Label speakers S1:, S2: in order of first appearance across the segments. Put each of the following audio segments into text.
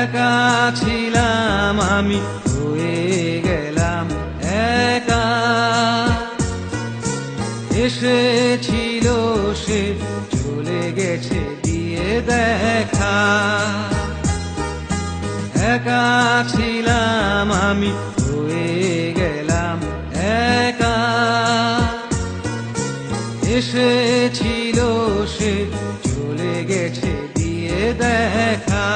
S1: একা ছিলাম আমি হয়ে গেলাম একা। এসেছিল সে, চলে গেছে দিয়ে দেখা। একা ছিলাম আমি হয়ে গেলাম একা। এসেছিল সে, চলে গেছে দিয়ে দেখা।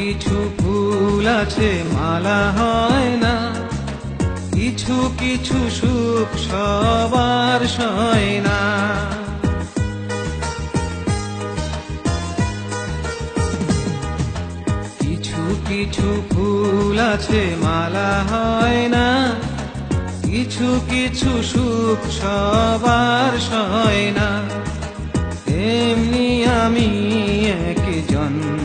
S1: কিছু ফুল আছে, মালা হয় না। কিছু কিছু সুখ সবার সয় না। কিছু কিছু ফুল আছে, মালা হয় না। কিছু কিছু সুখ সবার সয় না। তেমনি আমি একজন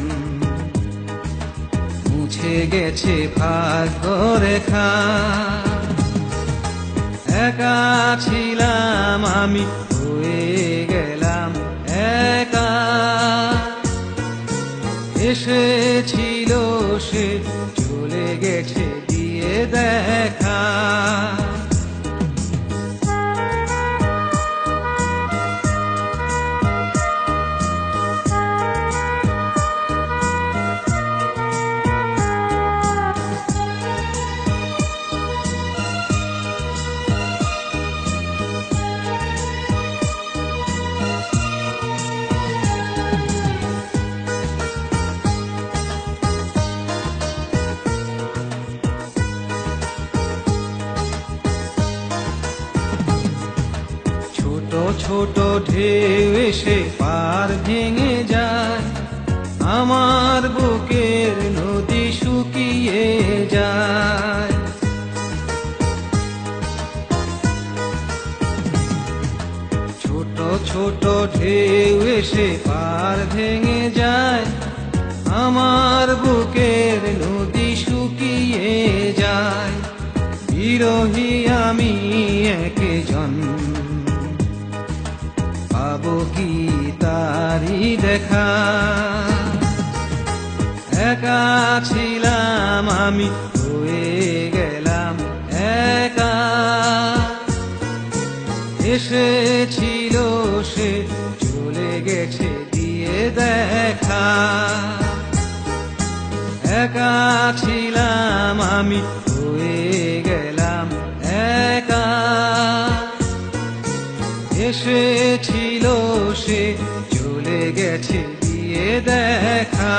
S1: গেছে ভাগ্য রেখা একা ছিলাম আমি, হয়ে গেলাম একা। এসেছিল সে, চলে গেছে দিয়ে দেখা। ছোট ঢেউ এসে পার ভেঙে যায়। আমার বুকের নদী শুকিয়ে যায়। ছোট ছোট ঢেউ এসে পার ভেঙে যায়। আমার বুকের নদী শুকিয়ে যায়। বিরোহী আমি একজন কি তারি দেখা। একা ছিলাম আমি, হয়ে গেলাম একা। এসেছিল সে, চলে গেছে দিয়ে দেখা। একা ছিলাম আমি, হয়ে গেলাম একা। এসেছিল সে চলে গেছে দিয়ে দেখা।